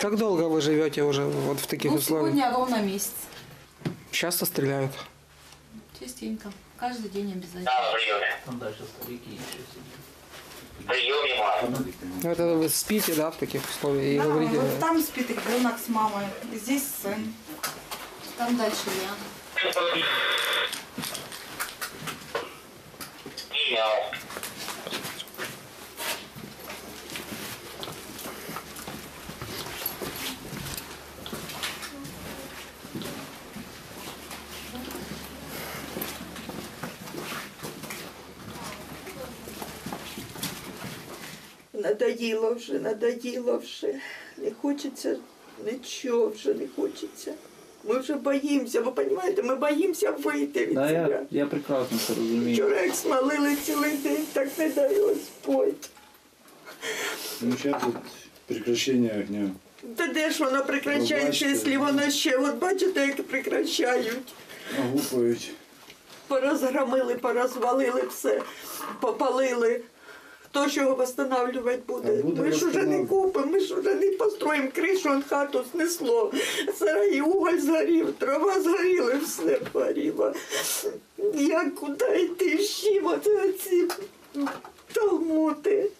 Как долго вы живете уже вот в таких Ну, условиях? сегодня ровно месяц. Часто стреляют? Частенько. Каждый день обязательно. Да, приеме. Там дальше старики еще сидят. Приеме, мама. Ну, Это вы спите, да, в таких условиях и Да, говорите. вот там спит ребенок с мамой, здесь сын. Там дальше я. Принял. Надоїло вже, надоїло вже. Не хочеться нічого вже не хочеться. Ми вже боїмося, ви розумієте, ми боїмося вийти від Да, цього. я, я прекрасно це розумію. Вчора як смалили цілий день, так не дай Господь. Ну, сейчас тут прекращение огня. Та де ж воно прекращається, якщо воно ще, от бачите, як прекращають. Огупають. Порозгромили, порозвалили все, попалили. Хто ж його встановлювати буде? Буде ми ж уже не купимо, ми ж уже не построїмо кришу, он хату знесло. Сарай уголь згорів, трава згоріла, все горіло. Як куди йти з чим оце ці талмути?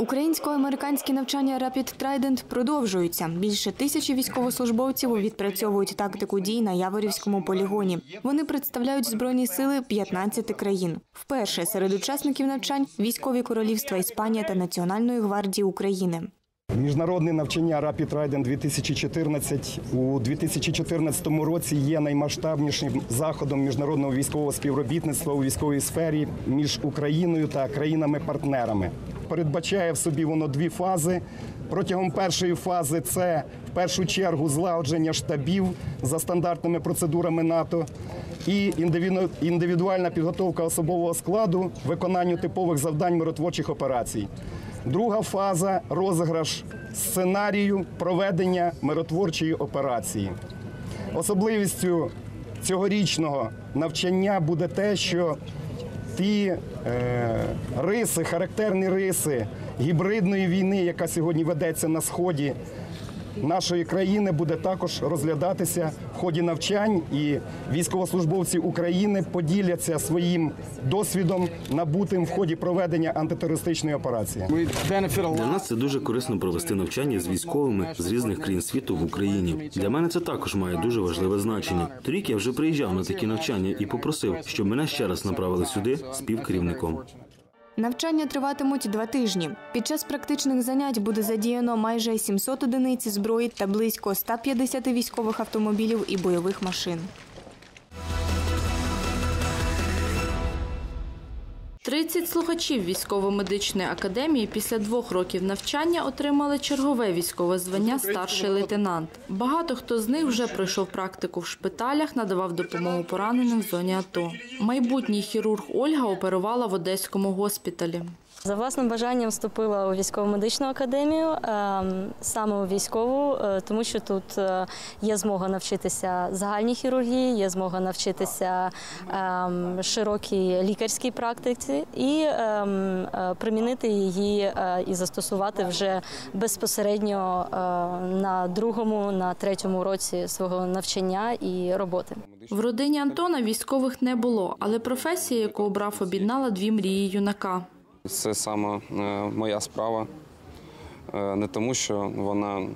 Українсько-американські навчання Rapid Trident продовжуються. Більше тисячі військовослужбовців відпрацьовують тактику дій на Яворівському полігоні. Вони представляють збройні сили 15 країн. Вперше серед учасників навчань військові королівства Іспанія та Національної гвардії України. Міжнародне навчання Rapid Trident 2014 у 2014 році є наймасштабнішим заходом міжнародного військового співробітництва у військовій сфері між Україною та країнами-партнерами. Передбачає в собі воно дві фази. Протягом першої фази це в першу чергу злагодження штабів за стандартними процедурами НАТО і індивідуальна підготовка особового складу виконанню типових завдань миротворчих операцій. Друга фаза розіграш сценарію проведення миротворчої операції. Особливістю цьогорічного навчання буде те, що ті е, риси, характерні риси гібридної війни, яка сьогодні ведеться на сході нашої країни, буде також розглядатися в ході навчань, і військовослужбовці України поділяться своїм досвідом, набутим в ході проведення антитерористичної операції. Для нас це дуже корисно провести навчання з військовими з різних країн світу в Україні. Для мене це також має дуже важливе значення. Торік я вже приїжджав на такі навчання і попросив, щоб мене ще раз направили сюди співкерівником. Навчання триватимуть два тижні. Під час практичних занять буде задіяно майже 700 одиниць зброї та близько 150 військових автомобілів і бойових машин. 30 слухачів військово-медичної академії після двох років навчання отримали чергове військове звання старший лейтенант. Багато хто з них вже пройшов практику в шпиталях, надавав допомогу пораненим в зоні АТО. Майбутній хірург Ольга оперувала в одеському госпіталі. За власним бажанням вступила у військово-медичну академію, ем, саме у військову, е, тому що тут е, є змога навчитися загальній хірургії, є змога навчитися ем, широкій лікарській практиці і ем, е, примінити її і застосувати вже безпосередньо на другому, на третьому році свого навчання і роботи. В родині Антона військових не було, але професія, яку обрав, об'єднала дві мрії юнака. Це саме е, моя справа. Е, Не тому, що вона,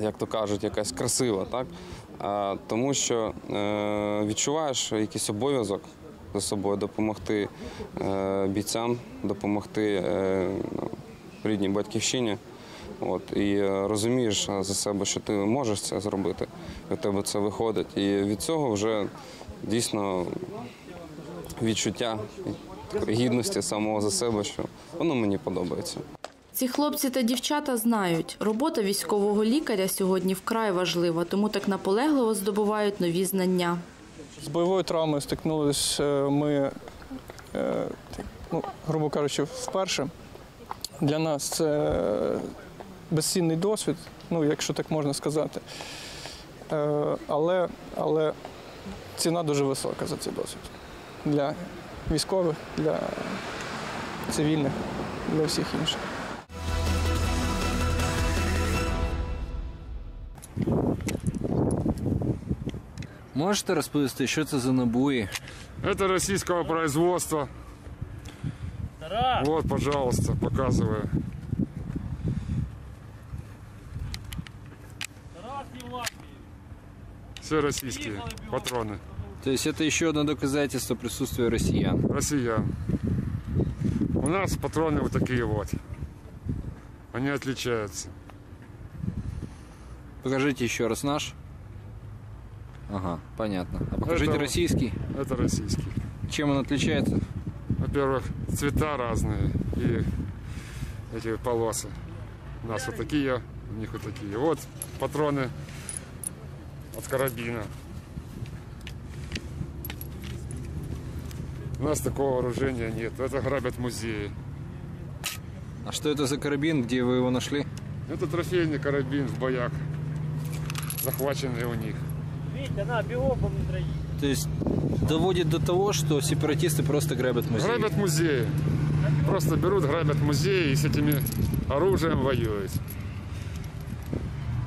як то кажуть, якась красива, так? а тому, що е, відчуваєш якийсь обов'язок за собою допомогти бійцям, допомогти рідній батьківщині. От, і розумієш за себе, що ти можеш це зробити, у тебе це виходить. І від цього вже дійсно відчуття гідності самого за себе, що воно мені подобається. Ці хлопці та дівчата знають, робота військового лікаря сьогодні вкрай важлива, тому так наполегливо здобувають нові знання. З бойовою травмою стикнулися ми, е, ну, грубо кажучи, вперше. Для нас це безцінний досвід, ну, якщо так можна сказати. Е, Але, але ціна дуже висока за цей досвід. Для військових, для цивільних, для всіх інших. Можете розповісти, що це за набої? Это российского производства. Вот, пожалуйста, показываю. Все российские патроны. То есть это еще одно доказательство присутствия россиян. Россиян. У нас патроны вот такие вот. Они отличаются. Покажите еще раз наш. Ага, понятно. А покажите Это- российский. Это российский. Чем он отличается? Во-первых, цвета разные и эти полосы. У нас вот такие, у них вот такие. Вот патроны от карабина. У нас такого вооружения нет. Это грабят музеи. А что это за карабин, где вы его нашли? Это трофейный карабин в боях, захваченный у них. То есть доводит до того, что сепаратисты просто грабят музей. Грабят музеи. Просто берут, грабят музеи и с этими оружием воюют.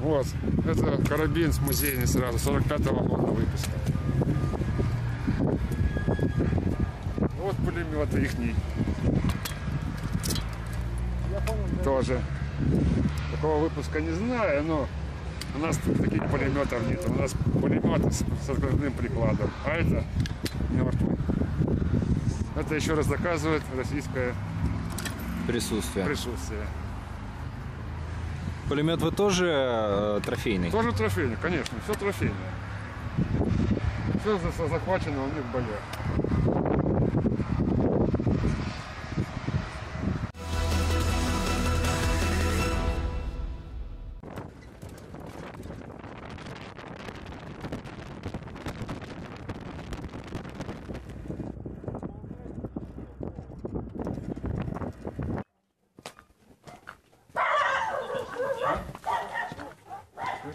Вот, это карабин с музейный сразу, 45-го года выпуска. Вот пулемет их Тоже. Такого выпуска не знаю, но у нас тут таких пулеметов нет. У нас пулеметы с, с открытым прикладом, а это мертвый. Это еще раз доказывает российское Присутствие. присутствие. Пулемет вы тоже э, трофейный? Тоже трофейный, конечно, все трофейное. Все за- захвачено у них в боях.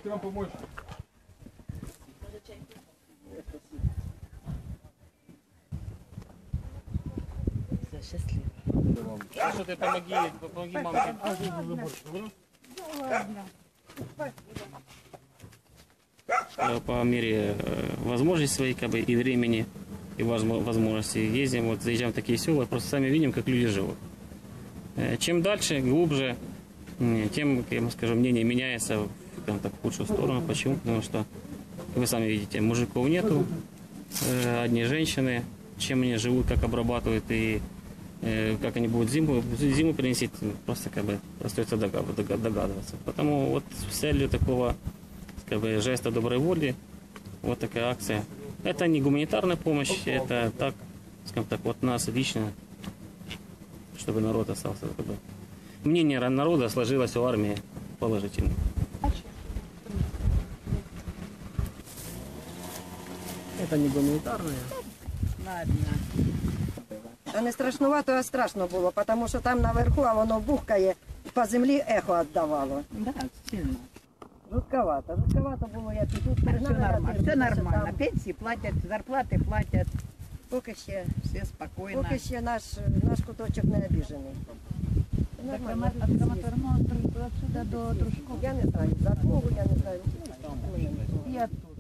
Если вам Помочь? Что ты помоги, помоги мамке. Э, По мере э, возможностей своей как бы, и времени, и возмо- возможностей ездим, вот заезжаем в такие села, просто сами видим, как люди живут. Э, Чем дальше, глубже, тем, я вам скажу, мнение меняется в скажем так, в худшую сторону. Почему? Потому что вы сами видите, мужиков нету, э, одни женщины, чем они живут, как обрабатывают и как они будут зиму, зиму перенести, просто как бы остается догад- догад- догадываться. Потому вот с целью такого как бы, жеста доброй воли вот такая акция. Это не гуманитарная помощь, это так, скажем так, вот нас лично, чтобы народ остался. Как бы. Мнение народа сложилось в армии положительно. Это не гуманитарная. Та не страшнувато, а страшно було, тому що там наверху, а воно бухкає, по землі ехо віддавало. Да, сильно. Жутковато, жутковато було, я піду Все нормально, все нормально. там Пенсии платят, зарплаты платят, Поки ще, все спокойно. поки ще наш, наш куточок не обіжений. Нормально. отсюда до Дружкова. Я не знаю, за кого, я не знаю. И оттуда.